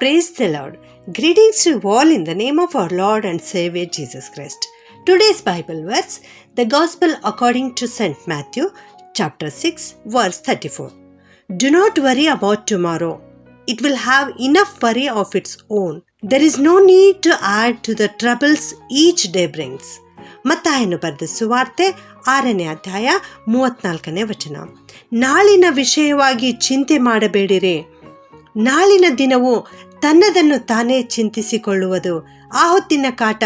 Praise the Lord. Greetings to you all in the name of our Lord and Savior Jesus Christ. Today's Bible verse, the Gospel according to St. Matthew, chapter 6, verse 34. Do not worry about tomorrow. It will have enough worry of its own. There is no need to add to the troubles each day brings. ಮತ್ತಾಯನು ಬರೆದ ಸುವಾರ್ತೆ ಆರನೇ ಅಧ್ಯಾಯ ಮೂವತ್ನಾಲ್ಕನೇ ವಚನ ನಾಳಿನ ವಿಷಯವಾಗಿ ಚಿಂತೆ ಮಾಡಬೇಡಿರಿ ನಾಳಿನ ದಿನವು ತನ್ನದನ್ನು ತಾನೇ ಚಿಂತಿಸಿಕೊಳ್ಳುವುದು. ಆ ಹೊತ್ತಿನ ಕಾಟ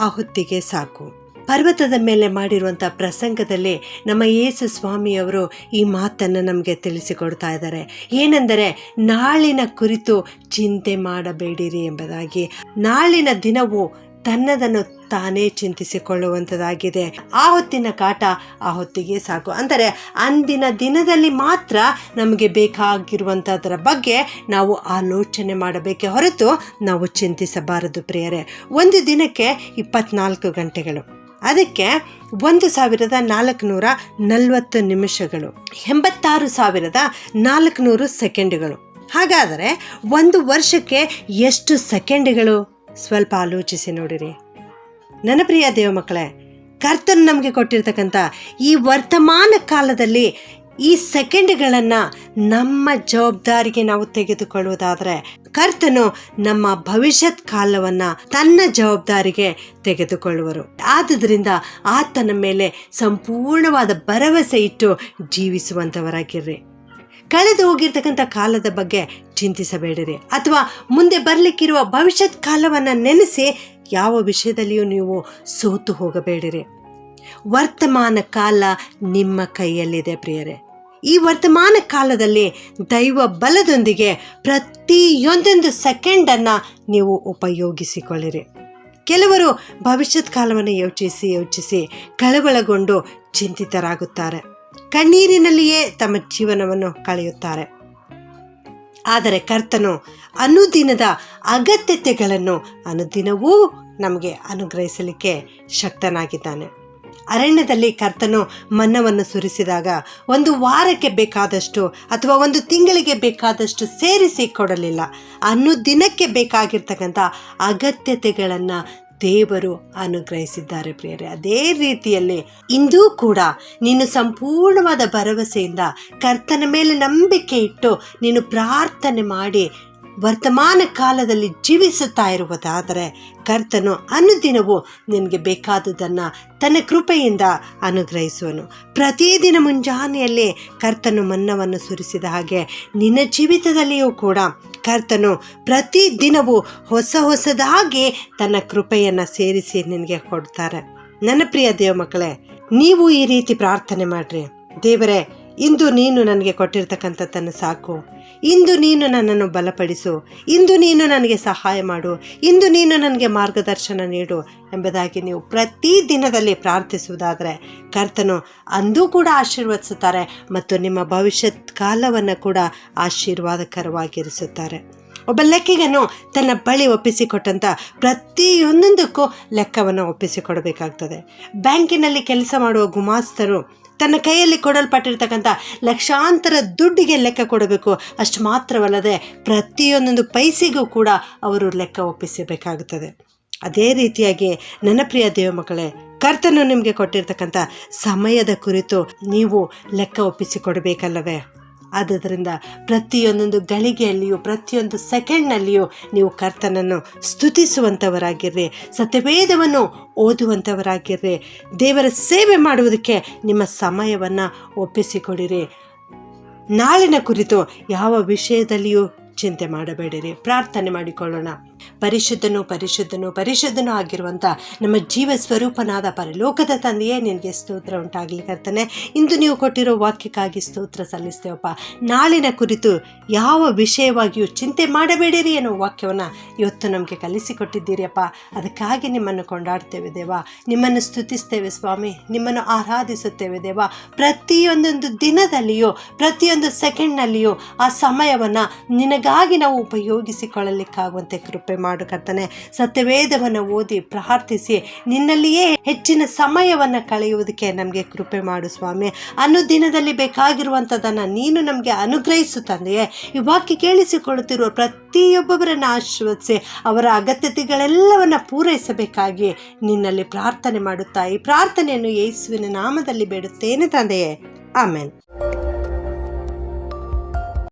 ಆ ಹೊತ್ತಿಗೆ ಸಾಕು. ಪರ್ವತದ ಮೇಲೆ ಮಾಡಿರುವಂಥ ಪ್ರಸಂಗದಲ್ಲಿ ನಮ್ಮ ಯೇಸು ಸ್ವಾಮಿಯವರು ಈ ಮಾತನ್ನು ನಮಗೆ ತಿಳಿಸಿಕೊಡ್ತಾ ಇದ್ದಾರೆ. ಏನೆಂದರೆ, ನಾಳಿನ ಕುರಿತು ಚಿಂತೆ ಮಾಡಬೇಡಿರಿ ಎಂಬುದಾಗಿ. ನಾಳಿನ ದಿನವು ತನ್ನದನ್ನು ತಾನೇ ಚಿಂತಿಸಿಕೊಳ್ಳುವಂಥದ್ದಾಗಿದೆ ಆ ಹೊತ್ತಿನ ಕಾಟ ಆ ಹೊತ್ತಿಗೆ ಸಾಕು. ಅಂದರೆ ಅಂದಿನ ದಿನದಲ್ಲಿ ಮಾತ್ರ ನಮಗೆ ಬೇಕಾಗಿರುವಂಥದ್ರ ಬಗ್ಗೆ ನಾವು ಆಲೋಚನೆ ಮಾಡಬೇಕೆ ಹೊರತು ನಾವು ಚಿಂತಿಸಬಾರದು ಪ್ರಿಯರೇ. ಒಂದು ದಿನಕ್ಕೆ ಇಪ್ಪತ್ನಾಲ್ಕು ಗಂಟೆಗಳು. ಅದಕ್ಕೆ ಒಂದು ಸಾವಿರದ ನಾಲ್ಕುನೂರ ನಲವತ್ತು ನಿಮಿಷಗಳು. ಎಂಬತ್ತಾರು ಸಾವಿರದ ನಾಲ್ಕುನೂರು ಸೆಕೆಂಡುಗಳು. ಹಾಗಾದರೆ ಒಂದು ವರ್ಷಕ್ಕೆ ಎಷ್ಟು ಸೆಕೆಂಡ್ಗಳು? ಸ್ವಲ್ಪ ಆಲೋಚಿಸಿ ನೋಡಿರಿ. ನನ್ನ ಪ್ರಿಯ ದೇವ ಮಕ್ಕಳೇ, ಕರ್ತನು ನಮಗೆ ಕೊಟ್ಟಿರ್ತಕ್ಕಂಥ ಈ ವರ್ತಮಾನ ಕಾಲದಲ್ಲಿ ಈ ಸೆಕೆಂಡ್ಗಳನ್ನು ನಮ್ಮ ಜವಾಬ್ದಾರಿಗೆ ನಾವು ತೆಗೆದುಕೊಳ್ಳುವುದಾದರೆ, ಕರ್ತನು ನಮ್ಮ ಭವಿಷ್ಯತ್ ಕಾಲವನ್ನು ತನ್ನ ಜವಾಬ್ದಾರಿಗೆ ತೆಗೆದುಕೊಳ್ಳುವರು. ಆದುದರಿಂದ ಆತನ ಮೇಲೆ ಸಂಪೂರ್ಣವಾದ ಭರವಸೆ ಇಟ್ಟು ಜೀವಿಸುವಂಥವರಾಗಿರ್ರಿ. ಕಳೆದು ಹೋಗಿರ್ತಕ್ಕಂಥ ಕಾಲದ ಬಗ್ಗೆ ಚಿಂತಿಸಬೇಡಿರಿ. ಅಥವಾ ಮುಂದೆ ಬರಲಿಕ್ಕಿರುವ ಭವಿಷ್ಯತ್ ಕಾಲವನ್ನು ನೆನೆಸಿ ಯಾವ ವಿಷಯದಲ್ಲಿಯೂ ನೀವು ಸೋತು ಹೋಗಬೇಡಿರಿ. ವರ್ತಮಾನ ಕಾಲ ನಿಮ್ಮ ಕೈಯಲ್ಲಿದೆ ಪ್ರಿಯರೇ. ಈ ವರ್ತಮಾನ ಕಾಲದಲ್ಲಿ ದೈವ ಬಲದೊಂದಿಗೆ ಪ್ರತಿಯೊಂದೊಂದು ಸೆಕೆಂಡನ್ನು ನೀವು ಉಪಯೋಗಿಸಿಕೊಳ್ಳಿರಿ. ಕೆಲವರು ಭವಿಷ್ಯತ್ ಕಾಲವನ್ನು ಯೋಚಿಸಿ ಯೋಚಿಸಿ ಕಳವಳಗೊಂಡು ಚಿಂತಿತರಾಗುತ್ತಾರೆ. ಕಣ್ಣೀರಿನಲ್ಲಿಯೇ ತಮ್ಮ ಜೀವನವನ್ನು ಕಳೆಯುತ್ತಾರೆ. ಆದರೆ ಕರ್ತನು ಅನುದಿನದ ಅಗತ್ಯತೆಗಳನ್ನು ಅನುದಿನವೂ ನಮಗೆ ಅನುಗ್ರಹಿಸಲಿಕ್ಕೆ ಶಕ್ತನಾಗಿದ್ದಾನೆ. ಅರಣ್ಯದಲ್ಲಿ ಕರ್ತನು ಮನ್ನವನ್ನು ಸುರಿಸಿದಾಗ ಒಂದು ವಾರಕ್ಕೆ ಬೇಕಾದಷ್ಟು ಅಥವಾ ಒಂದು ತಿಂಗಳಿಗೆ ಬೇಕಾದಷ್ಟು ಸೇರಿಸಿ ಕೊಡಲಿಲ್ಲ. ಅನುದಿನಕ್ಕೆ ಬೇಕಾಗಿರ್ತಕ್ಕಂಥ ಅಗತ್ಯತೆಗಳನ್ನು ದೇವರು ಅನುಗ್ರಹಿಸಿದ್ದಾರೆ ಪ್ರಿಯರೇ. ಅದೇ ರೀತಿಯಲ್ಲಿ ಇಂದೂ ಕೂಡ ನೀನು ಸಂಪೂರ್ಣವಾದ ಭರವಸೆಯಿಂದ ಕರ್ತನ ಮೇಲೆ ನಂಬಿಕೆ ಇಟ್ಟು ನೀನು ಪ್ರಾರ್ಥನೆ ಮಾಡಿ ವರ್ತಮಾನ ಕಾಲದಲ್ಲಿ ಜೀವಿಸುತ್ತಾ ಇರುವುದಾದರೆ ಕರ್ತನು ಅನುದಿನವೂ ನಿನಗೆ ಬೇಕಾದುದನ್ನು ತನ್ನ ಕೃಪೆಯಿಂದ ಅನುಗ್ರಹಿಸುವನು. ಪ್ರತಿದಿನ ಮುಂಜಾನೆಯಲ್ಲಿ ಕರ್ತನು ಮನ್ನವನ್ನು ಸುರಿಸಿದ ಹಾಗೆ ನಿನ್ನ ಜೀವಿತದಲ್ಲಿಯೂ ಕೂಡ ಕರ್ತನು ಪ್ರತಿ ದಿನವೂ ಹೊಸ ಹೊಸದಾಗಿ ತನ್ನ ಕೃಪೆಯನ್ನು ಸೇರಿಸಿ ನಿನಗೆ ಕೊಡ್ತಾರೆ. ನನ್ನ ಪ್ರಿಯ ದೇವ ಮಕ್ಕಳೇ ನೀವು ಈ ರೀತಿ ಪ್ರಾರ್ಥನೆ ಮಾಡ್ರಿ. ದೇವರೇ ಇಂದು ನೀನು ನನಗೆ ಕೊಟ್ಟಿರ್ತಕ್ಕಂಥದ್ದನ್ನು ಸಾಕು. ಇಂದು ನೀನು ನನ್ನನ್ನು ಬಲಪಡಿಸು. ಇಂದು ನೀನು ನನಗೆ ಸಹಾಯ ಮಾಡು. ಇಂದು ನೀನು ನನಗೆ ಮಾರ್ಗದರ್ಶನ ನೀಡು ಎಂಬುದಾಗಿ ನೀವು ಪ್ರತಿ ದಿನದಲ್ಲಿ ಪ್ರಾರ್ಥಿಸುವುದಾದರೆ ಕರ್ತನು ಅಂದೂ ಕೂಡ ಆಶೀರ್ವದಿಸುತ್ತಾರೆ ಮತ್ತು ನಿಮ್ಮ ಭವಿಷ್ಯತ್ ಕಾಲವನ್ನು ಕೂಡ ಆಶೀರ್ವಾದಕರವಾಗಿರಿಸುತ್ತಾರೆ. ಒಬ್ಬ ಲೆಕ್ಕಿಗನು ತನ್ನ ಬಳಿ ಒಪ್ಪಿಸಿಕೊಟ್ಟಂಥ ಪ್ರತಿಯೊಂದೊಂದಕ್ಕೂ ಲೆಕ್ಕವನ್ನು ಒಪ್ಪಿಸಿಕೊಡಬೇಕಾಗ್ತದೆ. ಬ್ಯಾಂಕಿನಲ್ಲಿ ಕೆಲಸ ಮಾಡುವ ಗುಮಾಸ್ತರು ತನ್ನ ಕೈಯಲ್ಲಿ ಕೊಡಲ್ಪಟ್ಟಿರ್ತಕ್ಕಂಥ ಲಕ್ಷಾಂತರ ದುಡ್ಡಿಗೆ ಲೆಕ್ಕ ಕೊಡಬೇಕು. ಅಷ್ಟು ಮಾತ್ರವಲ್ಲದೆ ಪ್ರತಿಯೊಂದೊಂದು ಪೈಸೆಗೂ ಕೂಡ ಅವರು ಲೆಕ್ಕ ಒಪ್ಪಿಸಬೇಕಾಗುತ್ತದೆ. ಅದೇ ರೀತಿಯಾಗಿ ನನ್ನ ಪ್ರಿಯ ದೇವ ಮಕ್ಕಳೇ, ಕರ್ತನು ನಿಮಗೆ ಕೊಟ್ಟಿರ್ತಕ್ಕಂಥ ಸಮಯದ ಕುರಿತು ನೀವು ಲೆಕ್ಕ ಒಪ್ಪಿಸಿಕೊಡಬೇಕಲ್ಲವೇ? ಆದುದರಿಂದ ಪ್ರತಿಯೊಂದೊಂದು ಗಳಿಗೆಯಲ್ಲಿಯೂ, ಪ್ರತಿಯೊಂದು ಸೆಕೆಂಡ್ನಲ್ಲಿಯೂ ನೀವು ಕರ್ತನನ್ನು ಸ್ತುತಿಸುವಂಥವರಾಗಿರ್ರಿ ಸತ್ಯವೇದವನ್ನು ಓದುವಂಥವರಾಗಿರ್ರಿ ದೇವರ ಸೇವೆ ಮಾಡುವುದಕ್ಕೆ ನಿಮ್ಮ ಸಮಯವನ್ನು ಒಪ್ಪಿಸಿಕೊಡಿರಿ. ನಾಳಿನ ಕುರಿತು ಯಾವ ವಿಷಯದಲ್ಲಿಯೂ ಚಿಂತೆ ಮಾಡಬೇಡಿರಿ. ಪ್ರಾರ್ಥನೆ ಮಾಡಿಕೊಳ್ಳೋಣ. ಪರಿಶುದ್ಧನು ಪರಿಶುದ್ಧನು ಪರಿಶುದ್ಧನು ಆಗಿರುವಂಥ ನಮ್ಮ ಜೀವ ಸ್ವರೂಪನಾದ ಪರಲೋಕದ ತಂದೆಯೇ, ನಿನಗೆ ಸ್ತೋತ್ರ ಉಂಟಾಗಲಿ ಕರ್ತನೆ. ಇಂದು ನೀವು ಕೊಟ್ಟಿರೋ ವಾಕ್ಯಕ್ಕಾಗಿ ಸ್ತೋತ್ರ ಸಲ್ಲಿಸ್ತೇವಪ್ಪ. ನಾಳಿನ ಕುರಿತು ಯಾವ ವಿಷಯವಾಗಿಯೂ ಚಿಂತೆ ಮಾಡಬೇಡಿರಿ ಅನ್ನೋ ವಾಕ್ಯವನ್ನು ಇವತ್ತು ನಮಗೆ ಕಲಿಸಿಕೊಟ್ಟಿದ್ದೀರಿಯಪ್ಪ. ಅದಕ್ಕಾಗಿ ನಿಮ್ಮನ್ನು ಕೊಂಡಾಡ್ತೇವೆ ದೇವ. ನಿಮ್ಮನ್ನು ಸ್ತುತಿಸ್ತೇವೆ ಸ್ವಾಮಿ. ನಿಮ್ಮನ್ನು ಆರಾಧಿಸುತ್ತೇವೆ ದೇವ. ಪ್ರತಿಯೊಂದೊಂದು ದಿನದಲ್ಲಿಯೂ, ಪ್ರತಿಯೊಂದು ಸೆಕೆಂಡ್ನಲ್ಲಿಯೂ ಆ ಸಮಯವನ್ನು ನಿನಗಾಗಿ ನಾವು ಉಪಯೋಗಿಸಿಕೊಳ್ಳಲಿಕ್ಕಾಗುವಂತೆ ಕೃಪೆ ಕೃಪೆ ಮಾಡು ಕರ್ತನೆ. ಸತ್ಯವೇದವನ್ನು ಓದಿ ಪ್ರಾರ್ಥಿಸಿ. ನಿನ್ನಲ್ಲಿಯೇ ಹೆಚ್ಚಿನ ಸಮಯವನ್ನು ಕಳೆಯುವುದಕ್ಕೆ ನಮಗೆ ಕೃಪೆ ಮಾಡು ಸ್ವಾಮಿ. ಅನುದಿನದಲ್ಲಿ ಬೇಕಾಗಿರುವಂಥದ್ದನ್ನು ನೀನು ನಮಗೆ ಅನುಗ್ರಹಿಸು ತಂದೆಯೇ. ಈ ವಾಕ್ಯ ಕೇಳಿಸಿಕೊಳ್ಳುತ್ತಿರುವ ಪ್ರತಿಯೊಬ್ಬೊಬ್ಬರನ್ನು ಆಶೀರ್ವದಿಸಿ ಅವರ ಅಗತ್ಯತೆಗಳೆಲ್ಲವನ್ನು ಪೂರೈಸಬೇಕಾಗಿ ನಿನ್ನಲ್ಲಿ ಪ್ರಾರ್ಥನೆ ಮಾಡುತ್ತಾ ಈ ಪ್ರಾರ್ಥನೆಯನ್ನು ಯೇಸುವಿನ ನಾಮದಲ್ಲಿ ಬೇಡುತ್ತೇನೆ ತಂದೆಯೇ. ಆಮೇನ್.